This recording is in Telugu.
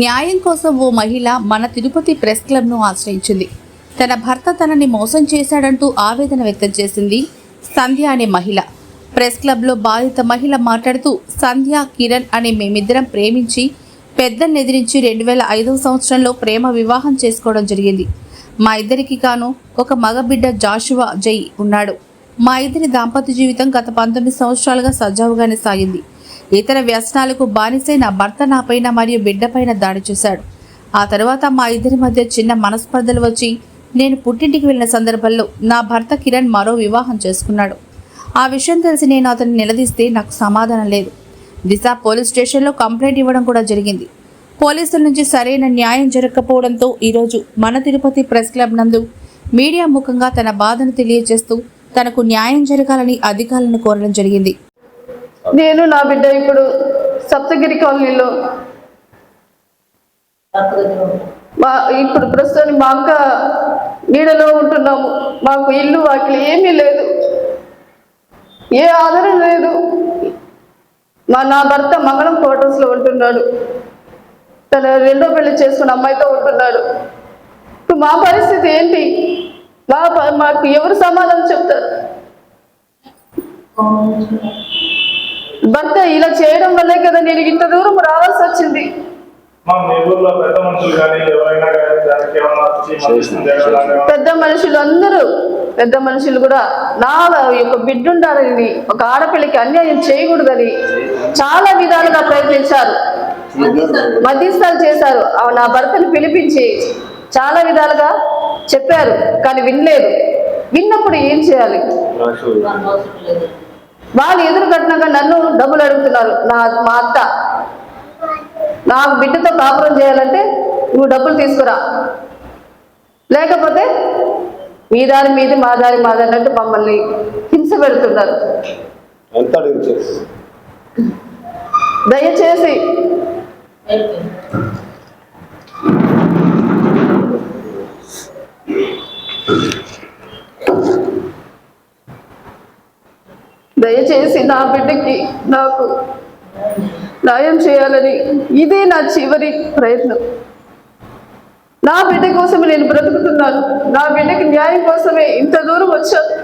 న్యాయం కోసం ఓ మహిళ మన తిరుపతి ప్రెస్ క్లబ్ను ఆశ్రయించింది. తన భర్త తనని మోసం చేశాడంటూ ఆవేదన వ్యక్తం చేసింది సంధ్య అనే మహిళ. ప్రెస్ క్లబ్లో బాధిత మహిళ మాట్లాడుతూ సంధ్య కిరణ్ అనే మేమిద్దరం ప్రేమించి పెద్దల్ని ఎదిరించి రెండు వేల ఐదవ సంవత్సరంలో ప్రేమ వివాహం చేసుకోవడం జరిగింది. మా ఇద్దరికి గాను ఒక మగబిడ్డ జాషువా జై ఉన్నాడు. మా ఇద్దరి దాంపత్య జీవితం గత పంతొమ్మిది సంవత్సరాలుగా సజావుగానే సాగింది. ఇతర వ్యసనాలకు బానిసైన నా భర్త నాపైన మరియు బిడ్డపైన దాడి చేశాడు. ఆ తర్వాత మా ఇద్దరి మధ్య చిన్న మనస్పర్ధలు వచ్చి నేను పుట్టింటికి వెళ్ళిన సందర్భంలో నా భర్త కిరణ్ మరో వివాహం చేసుకున్నాడు. ఆ విషయం తెలిసి నేను అతన్ని నిలదీస్తే నాకు సమాధానం లేదు. దిశ పోలీస్ స్టేషన్లో కంప్లైంట్ ఇవ్వడం కూడా జరిగింది. పోలీసుల నుంచి సరైన న్యాయం జరగకపోవడంతో ఈరోజు మన తిరుపతి ప్రెస్ క్లబ్ నందు మీడియా ముఖంగా తన బాధను తెలియజేస్తూ తనకు న్యాయం జరగాలని అధికారులను కోరడం జరిగింది. నేను నా బిడ్డ ఇప్పుడు సప్తగిరి కాలనీలో మా ఇప్పుడు ప్రస్తుతానికి మా అక్క నీడలో ఉంటున్నాము. మాకు ఇల్లు వాకిలి ఏమీ లేదు. ఏ ఆధారం లేదు. మా నా భర్త మంగళం క్వార్టర్స్లో ఉంటున్నాడు. తన రెండో పెళ్ళి చేసుకున్న అమ్మాయితో ఉంటున్నాడు. ఇప్పుడు మా పరిస్థితి ఏంటి? మా మాకు ఎవరు సమాధానం చెప్తారు? భర్త ఇలా చేయడం వల్లే కదా నేను ఇంత దూరం రావాల్సి వచ్చింది. పెద్ద మనుషులు అందరూ పెద్ద మనుషులు కూడా నా యొక్క బిడ్డ ఉండాలని ఒక ఆడపిల్లకి అన్యాయం చేయకూడదని చాలా విధాలుగా ప్రయత్నించారు. మధ్యస్థాలు చేశారు. నా భర్తను పిలిపించి చాలా విధాలుగా చెప్పారు కానీ వినలేదు. విన్నప్పుడు ఏం చేయాలి? వాళ్ళు ఎదురు కట్టినాక నన్ను డబ్బులు అడుగుతున్నారు. నా మా అత్త. నాకు బిడ్డతో కాపురం చేయాలంటే నువ్వు డబ్బులు తీసుకురా. లేకపోతే మీ దారి మీది మా దారి మాది అన్నట్టు మమ్మల్ని హింస పెడుతున్నారు. ఎంత అడిగించారు దయచేసి దయచేసి నా బిడ్డకి నాకు న్యాయం చేయాలని ఇదే నా చివరి ప్రయత్నం. నా బిడ్డ కోసమే నేను బ్రతుకుతున్నాను. నా బిడ్డకి న్యాయం కోసమే ఇంత దూరం వచ్చాను.